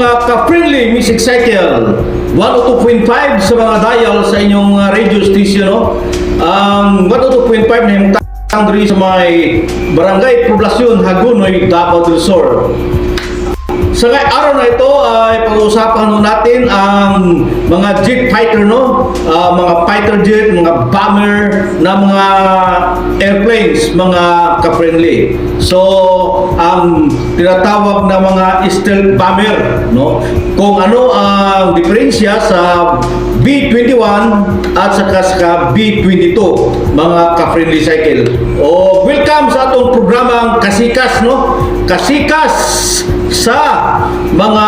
mga ka-friendly music cycle 102.5 sa mga dial sa inyong mga radio station no? Ang 102.5 na yung tang diri sa may barangay poblasyon Hagunoy Davao del Sur sa ngay- araw na ito ay pag-uusapan nun natin ang mga jet fighter no? Ah, mga fighter jet mga bomber na mga airplanes mga ka-friendly. So ang tinatawag na mga stealth bomber no? Kung ano ang diferensya sa B-21 at saka sa B-22 mga ka-friendly cycle. O welcome sa atong programang Kasikas no? Kasikas sa mga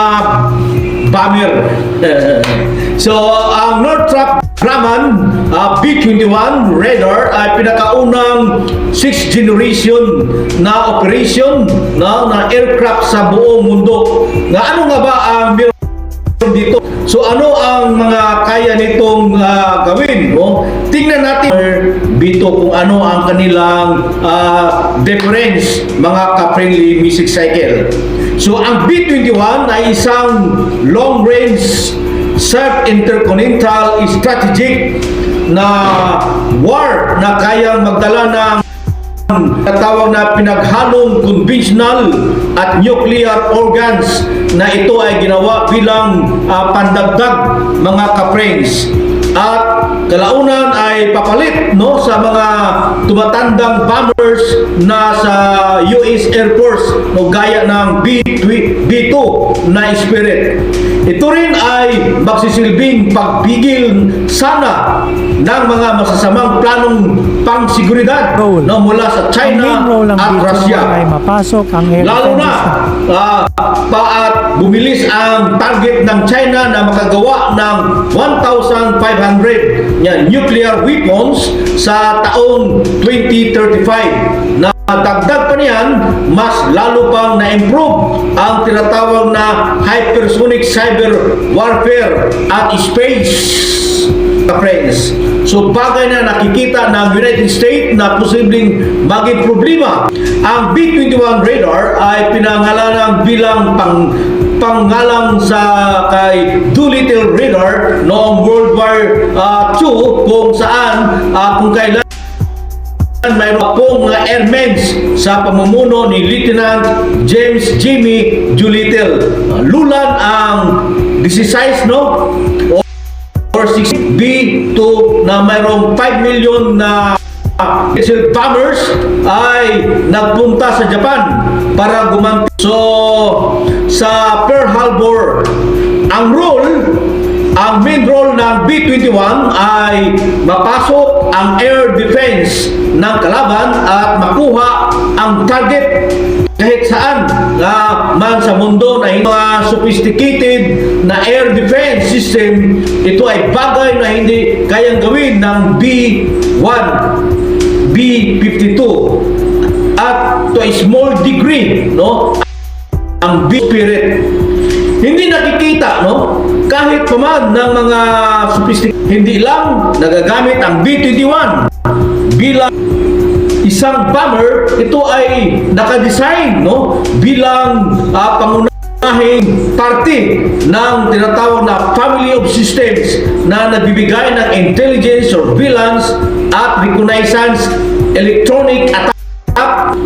bomber. so, ang Northrop Grumman uh, B-21 radar ay pinakaunang 6th generation na operation na, na aircraft sa buong mundo. Nga ano nga ba ang meron dito? So ano ang mga kaya nitong ah, gawin? No? Tingnan natin dito kung ano ang kanilang ah, difference mga ka-friendly music cycle. So ang B-21 ay isang long range self-intercontinental strategic na war na kayang magdala ng natawag na pinaghalong conventional at nuclear organs na ito ay ginawa bilang ah, pandagdag mga ka-friends at kalaunan ay papalit no sa mga tumatandang bombers na sa US Air Force no gaya ng B B2 na Spirit ito rin ay magsisilbing pagpigil sana ng mga masasamang planong pangseguridad Role. no, mula sa China at Russia. ay mapasok ang Lalo na ah, pa at bumilis ang target ng China na makagawa ng 1,500 yan, nuclear weapons sa taong 2035 na dagdag pa niyan, mas lalo pang na-improve ang tinatawag na hypersonic cyber warfare at space friends. So bagay na nakikita ng United States na posibleng maging problema. Ang B-21 radar ay pinangalanang bilang pang pangalang sa kay Doolittle radar noong World War ah, II kung saan ah, kung kailan mayroon pong mga airmen sa pamumuno ni Lieutenant James Jimmy Doolittle. Ah, Lulan ang 16 no? or 6 B2 na mayroong 5 million na missile bombers ay nagpunta sa Japan para gumanti. So, sa Pearl Harbor, ang role, ang main role ng B-21 ay mapasok ang air defense ng kalaban at makuha ang target kahit saan na man sa mundo na mga sophisticated na air defense system, ito ay bagay na hindi kayang gawin ng B-1, B-52 at to a small degree, no? Ang B-spirit. Hindi nakikita, no? Kahit paman ng mga sophisticated, hindi lang nagagamit ang B-21 bilang isang bomber, ito ay nakadesign no bilang ah, pangunahing parte ng tinatawag na family of systems na nagbibigay ng intelligence, surveillance at reconnaissance, electronic attack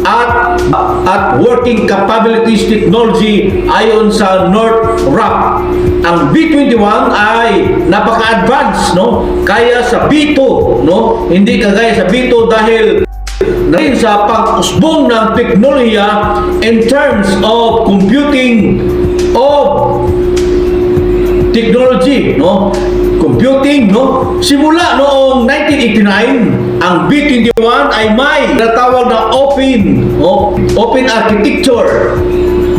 at at working capabilities technology ayon sa Northrop. Ang B21 ay napaka-advanced no kaya sa B2 no hindi kagaya sa B2 dahil rin sa pag-usbong ng teknolohiya in terms of computing of technology, no? Computing, no? Simula noong 1989, ang B21 ay may natawag na open, no? Open architecture.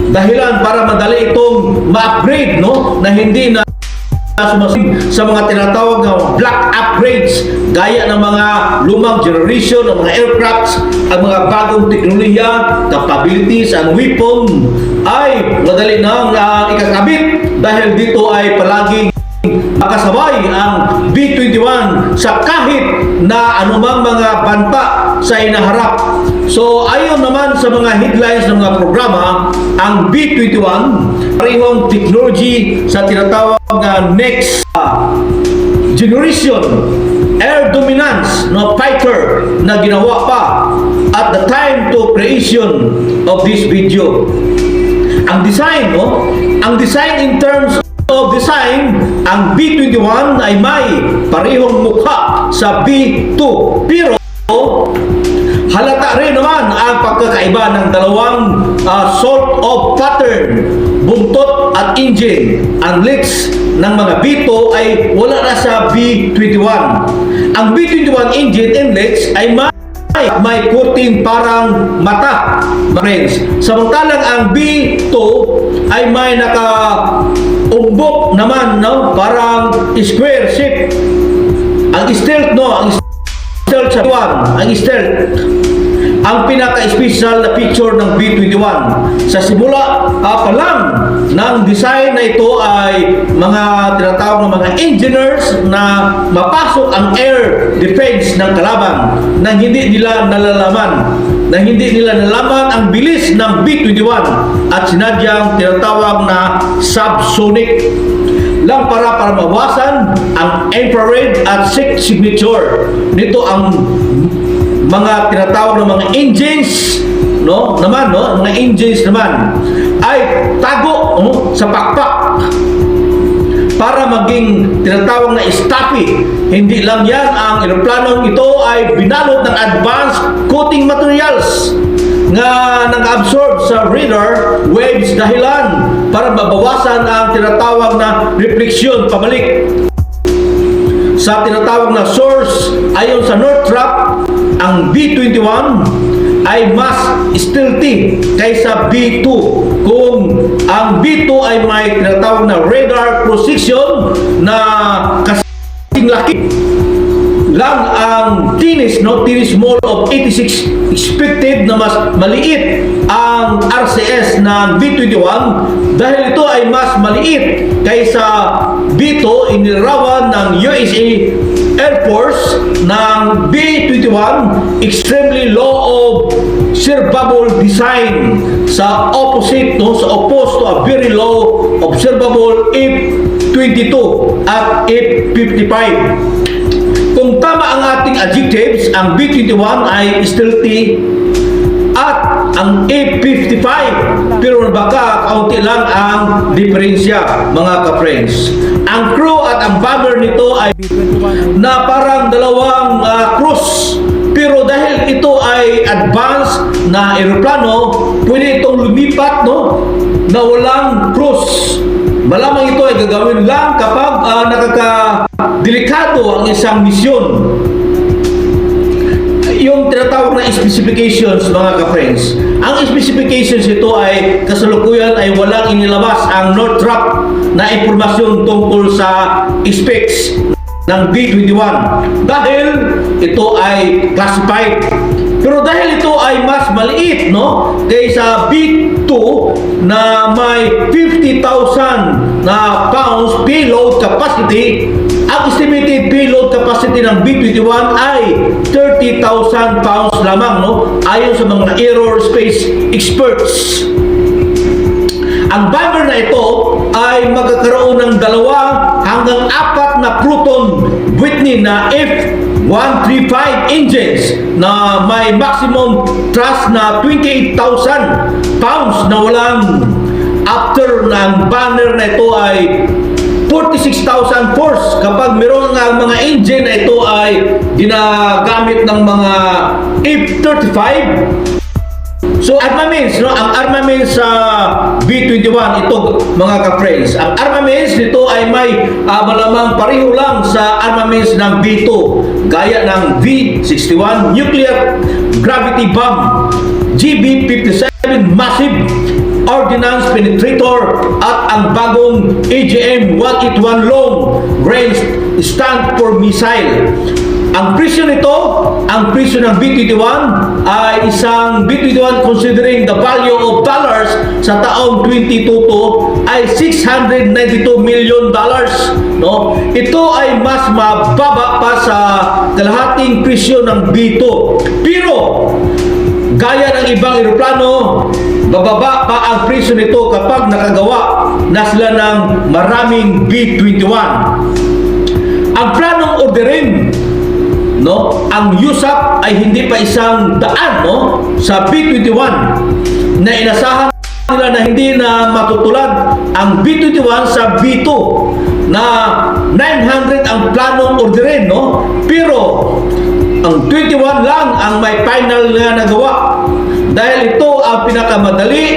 Dahilan para madali itong ma-upgrade, no? Na hindi na sumasin sa mga tinatawag na black upgrades gaya ng mga lumang generation ng mga aircrafts ang mga bagong teknolohiya, capabilities, ang weapon ay madali nang uh, ikakabit dahil dito ay palaging makasabay ang B-21 sa kahit na anumang mga banta sa inaharap. So ayon naman sa mga headlines ng mga programa, ang B-21 parehong technology sa tinatawag na next uh, generation air dominance no fighter na ginawa pa at the time to creation of this video ang design no ang design in terms of design ang B21 ay may parehong mukha sa B2 pero halata rin naman ang pagkakaiba ng dalawang ah, sort of pattern buntot at engine. Ang legs ng mga B2 ay wala na sa B21 ang B21 engine and legs ay may may kurting parang mata, friends. Samantalang ang B2 ay may naka umbok naman, no? Parang square shape. Ang stealth, no? Ang stealth sa B1, ang stealth. Ang pinaka-special na feature ng B21 sa simula ah, pa lang ng design na ito ay mga tinatawag ng mga engineers na mapasok ang air defense ng kalaban na hindi nila nalalaman na hindi nila nalaman ang bilis ng B21 at sinadyang tinatawag na subsonic. Lang para para mawasan ang infrared at sig- signature. Nito ang mga tinatawag ng mga engines no? Naman no? Mga engines naman. Ay tago no, sa pakpak. Para maging tinatawag na stuffy. Hindi lang yan, ang eroplanong ito ay binalot ng advanced coating materials nga nag-absorb sa radar waves dahilan para mabawasan ang tinatawag na refleksyon pabalik. Sa tinatawag na source ayon sa Northrop ang B21 ay mas stealthy kaysa B2 kung ang B2 ay may tinatawag na radar precision na kasing laki lang ang tinis no? Tinis mall of 86 expected na mas maliit ang RCS ng B21 dahil ito ay mas maliit kaysa B2 inilarawan ng USA Air Force ng B21 extremely low of observable design sa opposite no sa opposed to a very low observable F22 at F55 kung tama ang ating adjectives, ang B21 ay stealthy ang A55 pero baka kaunti lang ang diferensya mga ka-friends. Ang crew at ang bomber nito ay na parang dalawang ah, cruise pero dahil ito ay advanced na eroplano, pwede itong lumipat no na walang cruise. Malamang ito ay gagawin lang kapag ah, nakaka-delikado ang isang misyon. Yung tinatawag na specifications mga ka-friends. Ang specifications ito ay kasalukuyan ay walang inilabas ang Northrop na impormasyon tungkol sa specs ng B21 dahil ito ay classified. Pero dahil ay mas maliit no? Kaysa B2 na may 50,000 na pounds payload capacity, ang estimated payload capacity ng B21 ay 30,000 pounds lamang no? Ayon sa mga aerospace experts. Ang bomber na ito ay magkakaroon ng dalawa hanggang apat na Proton Whitney na F-135 engines na may maximum thrust na 28,000 pounds na walang after ng banner na ito ay 46,000 force kapag meron nga mga engine na ito ay ginagamit ng mga F-35 So armaments, no? Ang armaments sa B21 ito mga ka-friends. Ang armaments nito ay may ah, malamang pareho lang sa armaments ng B2 gaya ng V61 nuclear gravity bomb, GB57 massive ordnance penetrator at ang bagong AGM-181 long range stand for missile. Ang presyo nito, ang presyo ng B21 ay isang B21 considering the value of dollars sa taong 2022 ay 692 million dollars no? Ito ay mas mababa pa sa kalahating presyo ng B2 pero gaya ng ibang eroplano bababa pa ang presyo nito kapag nakagawa na sila ng maraming B21 ang planong orderin no? Ang USAP ay hindi pa isang daan no? Sa B21 na inasahan nila na hindi na matutulad ang B21 sa B2 na 900 ang planong orderin no? Pero ang 21 lang ang may final na nagawa. Dahil ito ang pinakamadali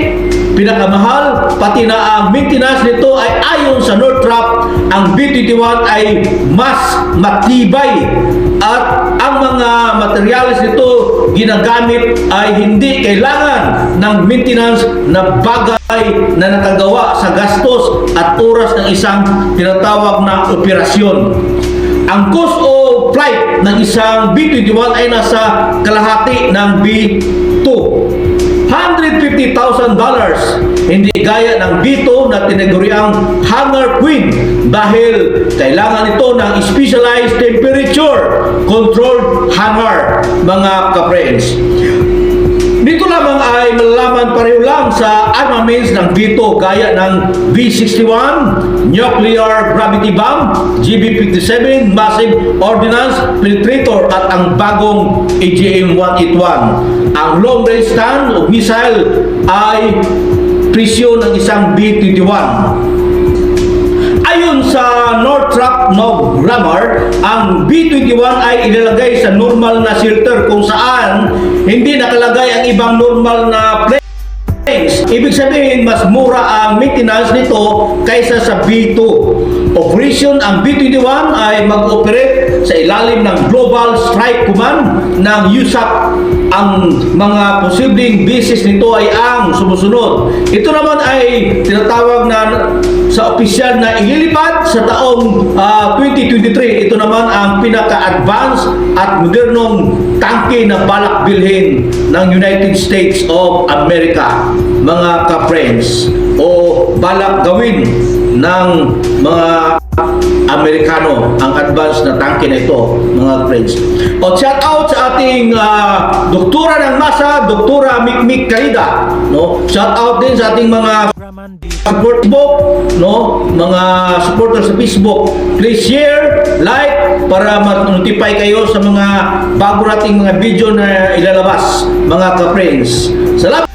pinakamahal pati na ang maintenance nito ay ayon sa Northrop ang B21 ay mas matibay at ang mga materials nito ginagamit ay hindi kailangan ng maintenance na bagay na nakagawa sa gastos at oras ng isang tinatawag na operasyon ang cost of flight ng isang B-21 ay nasa kalahati ng B-2. $150,000 hindi gaya ng B2 na tinaguriang Hangar Queen dahil kailangan ito ng specialized temperature controlled hangar mga ka-friends. Dito lamang ay malalaman pareho lang sa armaments ng B2 gaya ng V-61, Nuclear Gravity Bomb, GB-57, Massive Ordnance Penetrator at ang bagong AGM-181. Ang long range stand o missile ay presyo ng isang B-21. Ayon sa Northrop no Grammar, ang B-21 ay ilalagay sa normal na shelter kung saan hindi nakalagay ang ibang normal na planes. Ibig sabihin, mas mura ang maintenance nito kaysa sa B-2. Operation ang B-21 ay mag-operate sa ilalim ng Global Strike Command ng USAP. Ang mga posibleng basis nito ay ang sumusunod. Ito naman ay tinatawag na sa opisyal na ililipat sa taong ah, 2023. Ito naman ang pinaka-advanced at modernong tangke na balak bilhin ng United States of America, mga ka-friends, o balak gawin ng mga Amerikano ang advanced na tangke na ito, mga friends. O shout out sa ating ah, doktora ng masa, doktora Mikmik Kalida, no? Shout out din sa ating mga support Facebook, no? Mga supporters sa Facebook, please share, like para ma-notify kayo sa mga bago nating mga video na ilalabas, mga ka-friends. Salamat